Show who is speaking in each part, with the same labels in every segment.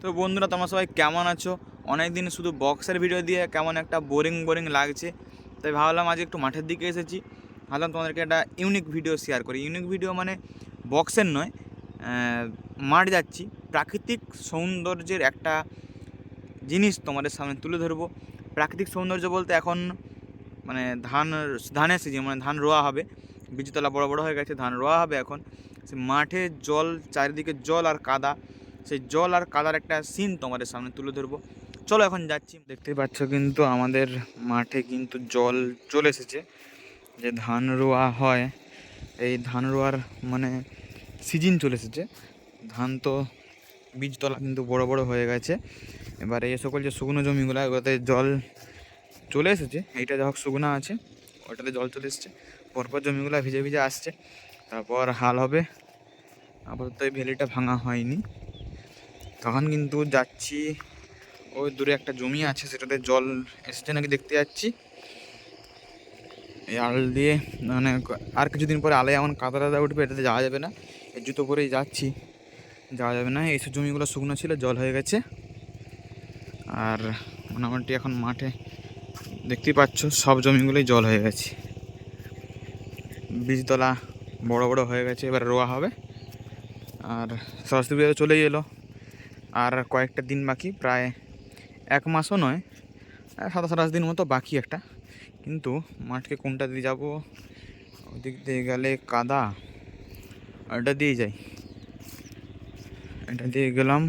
Speaker 1: তো বন্ধুরা, তোমরা সবাই কেমন আছো? অনেক দিন শুধু বক্সের ভিডিও দিয়ে কেমন একটা বোরিং বোরিং লাগছে। তাই ভাবলাম আজ একটু মাঠের দিকে এসেছি। ভাবলাম তোমাদেরকে একটা ইউনিক ভিডিও শেয়ার করি। ইউনিক ভিডিও মানে বক্সের নয় মাঠ যাচ্ছি। প্রাকৃতিক সৌন্দর্যের একটা জিনিস তোমাদের সামনে তুলে ধরবো। প্রাকৃতিক সৌন্দর্য বলতে এখন মানে ধান, ধানের সিজন মানে ধান রোয়া হবে। বীজতলা বড় বড় হয়ে গেছে, ধান রোয়া হবে এখন। সে মাঠে জল, চারিদিকে জল আর কাদা। সেই জল আর কাদার একটা সিন তোমাদের সামনে তুলে ধরবো। চলো এখন যাচ্ছি। দেখতে পাচ্ছ কিন্তু আমাদের মাঠে কিন্তু জল চলে এসেছে। যে ধান রোয়া হয়, এই ধান রোয়ার মানে সিজন চলে এসেছে। ধান তো বীজতলা কিন্তু বড় বড় হয়ে গেছে। এবার এই সকল যে শুকনো জমিগুলো ওতে জল চলে এসেছে। এইটা যা হোক শুকনো আছে, ওটাতে জল চলে এসেছে। পরপর জমিগুলো ভিজে ভিজে আসছে। তারপর হাল হবে। আপাতত এই ভ্যালিটা ভাঙা হয়নি। তখন কিন্তু যাচ্ছি, ওই দূরে একটা জমি আছে, সেটাতে জল এসেছে নাকি দেখতে যাচ্ছি। এই আল দিয়ে মানে আর কিছুদিন পরে আলে এমন কাদা টাদা উঠবে, এটাতে যাওয়া যাবে না। এই জুতো পরেই যাচ্ছি, যাওয়া যাবে না। এইসব জমিগুলো শুকনো ছিল, জল হয়ে গেছে। আর মোটামুটি এখন মাঠে দেখতেই পাচ্ছ, সব জমিগুলোই জল হয়ে গেছে। বীজতলা বড় বড় হয়ে গেছে, এবার রোয়া হবে। আর সরস্বতী পুজো চলেই এলো। আর কয়েকটা দিন বাকি, প্রায় এক মাসও নয় সাতাশ আঠাশ দিন মতো বাকি একটা। কিন্তু মাঠকে কোনটা দিয়ে যাব, ওদিক দিয়ে গেলে কাদা ওটা দিয়ে যাই। এটা দিয়ে গেলাম।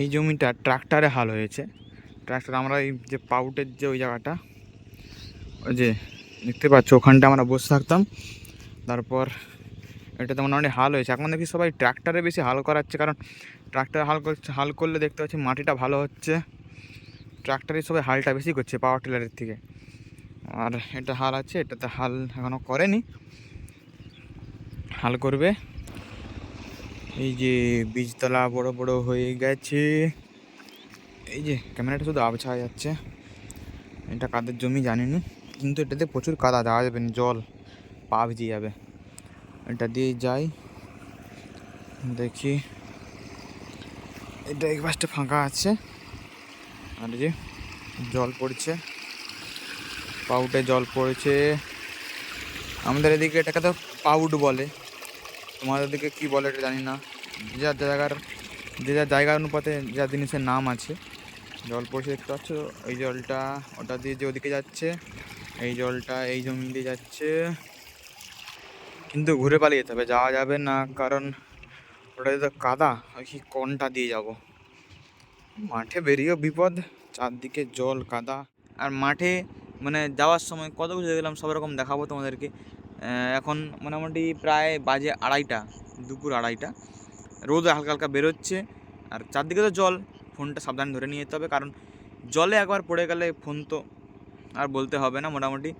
Speaker 1: এই জমিটা ট্রাক্টারে হাল হয়েছে। ট্রাক্টর আমরা এই যে পাউটের যে ওই জায়গাটা, ওই যে দেখতে পাচ্ছ, ওখানটা আমরা বসে থাকতাম। তারপর এটাতে মোটামুটি হাল হয়েছে। এখন দেখি সবাই ট্রাক্টরে বেশি হাল করাচ্ছে কারণ ট্রাক্টরে হাল করছে হাল করলে দেখতে পাচ্ছি মাটিটা ভালো হচ্ছে। ট্রাক্টরে সবাই হালটা বেশি করছে পাওয়ার টিলারের থেকে। আর এটা হাল আছে এটাতে হাল এখনও করেনি। হাল করবে। এই যে বীজতলা বড় বড় হয়ে গেছে। এই যে ক্যামেরাটা শুধু আবছা হয়ে যাচ্ছে। এটা কাদের জমি জানিনি কিন্তু এটাতে প্রচুর কাদা যাওয়া যাবে না, জল পা ভিজে যাবে। এটা দিয়ে যাই। দেখি। এটা এই পাশটা ফাঁকা আছে। আর যে জল পড়ছে। পাউটে জল পড়েছে। আমাদের এদিকে এটাকে তো পাউড বলে। তোমাদের দিকে কী বলে এটা জানি না। যে যার জায়গার, যে যার জায়গা অনুপাতে যা জিনিসের নাম আছে। জল পড়ছে দেখতে পাচ্ছ? এই জলটা ওটা দিয়ে যে ওদিকে যাচ্ছে, এই জলটা এই জমি দিয়ে যাচ্ছে। কিন্তু ঘুরে পালিয়ে যেতে হবে। যাওয়া যাবে না, কারণ ওটা তো কাদা। কি কোনটা দিয়ে যাব। মাঠে বেরিয়েও বিপদ, চারদিকে জল, কাদা। আর মাঠে মানে যাওয়ার সময় কত কিছু দেখলাম, সব রকম দেখাবো তোমাদেরকে। এখন মোটামুটি প্রায় বাজে আড়াইটা, দুপুর আড়াইটা। রোদ হালকা হালকা বেরোচ্ছে, আর চারদিকে তো জল। ফোনটা সাবধানে ধরে নিয়ে যেতে হবে, কারণ জলে একবার পড়ে গেলে ফোন তো আর বলতে হবে না মোটামুটি।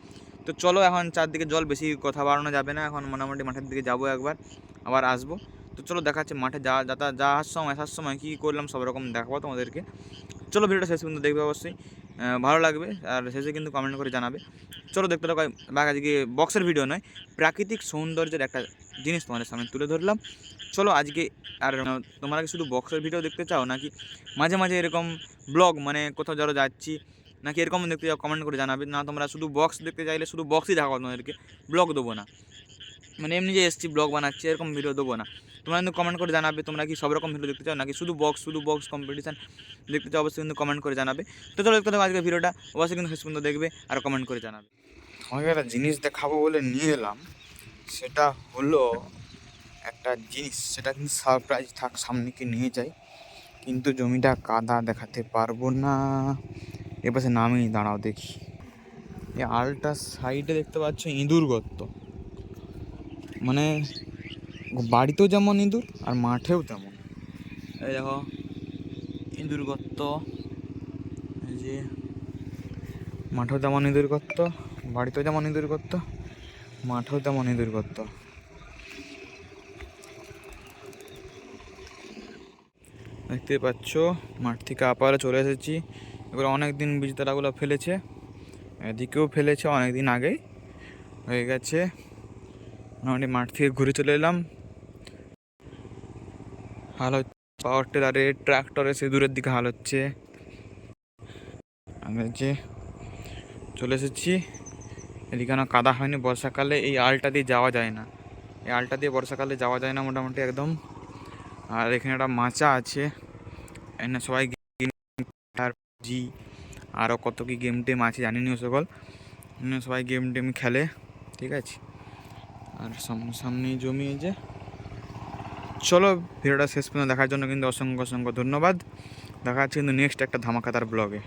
Speaker 1: তো চলো এখন চারদিকে জল বেশি কথা বাড়ানো যাবে না, এখন মোটামুটি মাঠের দিকে যাব একবার, আবার আসব। তো চলো দেখাচ্ছে মাঠে যা যাতা যাওয়ার সময় আসার সময় কী করলাম সব রকম দেখাবো তোমাদেরকে। চলো ভিডিওটা শেষ পর্যন্ত দেখবে অবশ্যই ভালো লাগবে, আর শেষে কিন্তু কমেন্ট করে জানাবে। চলো দেখতে থাকো আজকে বক্সের ভিডিও নয়, প্রাকৃতিক সৌন্দর্যের একটা জিনিস তোমাদের সামনে তুলে ধরলাম। চলো আজকে আর তোমরা কি শুধু বক্সের ভিডিও দেখতে চাও, নাকি মাঝে মাঝে এরকম ব্লগ মানে কোথাও যারা যাচ্ছি নাকি এরকম দেখতে চাও কমেন্ট করে জানাবে। না, তোমরা শুধু বক্স দেখতে চাইলে শুধু বক্সই দেখাবো তোমাদেরকে। ব্লগ দেবো না। মানে এমনি যে এসছি ব্লগ বানাচ্ছি, এরকম ভিডিও দেবো না। তোমরা কিন্তু কমেন্ট করে জানাবে, তোমরা কি সব রকম ভিডিও দেখতে চাও? নাকি শুধু বক্স শুধু বক্স কম্পিটিশান দেখতে চাও? অবশ্যই কিন্তু কমেন্ট করে জানাবে। তো চলো, দেখতে আজকে ভিডিওটা অবশ্যই কিন্তু শেষ পর্যন্ত দেখবে আর কমেন্ট করে জানাবে। তোমাকে একটা জিনিস দেখাবো বলে নিয়ে এলাম। সেটা হলো একটা জিনিস। সেটা কিন্তু সারপ্রাইজ থাক, সামনে কি নিয়ে যাই। কিন্তু জমিটা কাদা দেখাতে পারব না। এপাশে নামেই দাঁড়াও দেখি। এই আলটা সাইডে দেখতে পাচ্ছ ইঁদুর গর্ত। মানে বাড়িতেও যেমন ইঁদুর, আর মাঠেও তেমন। এই দেখো, ইঁদুর গর্ত। এই যে মাঠেও তেমন ইঁদুর গর্ত, বাড়িতেও যেমন ইঁদুর গর্ত, মাঠেও তেমন ইঁদুর গর্ত। দেখতে পাচ্ছ, মাঠ থেকে আপারে চলে এসেছি। এবার অনেক দিন বীজতলাগুলো ফেলেছে, এদিকেও ফেলেছে অনেক দিন আগেই, হয়ে গেছে। মোটামুটি মাঠ থেকে ঘুরে চলে এলাম। হাল হচ্ছে পাওয়ার টেলারে ট্রাক্টরে সে দূরের দিকে হাল হচ্ছে। আমি যে চলে এসেছি। এদিকে না কাদা হয়নি বর্ষাকালে, এই আলটা দিয়ে যাওয়া যায় না। এই আলটা দিয়ে বর্ষাকালে যাওয়া যায় না মোটামুটি একদম। আর এখানে একটা মাচা আছে এখানে সবাই জি আরও কত কি গেম টেম আছে জানি না সকল। সবাই গেম টেম খেলে, ঠিক আছে? আর সামনে জমি এই যে চলো ভিডিওটা শেষ পর্যন্ত দেখার জন্য কিন্তু অসংখ্য অসংখ্য ধন্যবাদ। দেখা যাচ্ছে কিন্তু নেক্সট একটা ধামাকাতার ব্লগে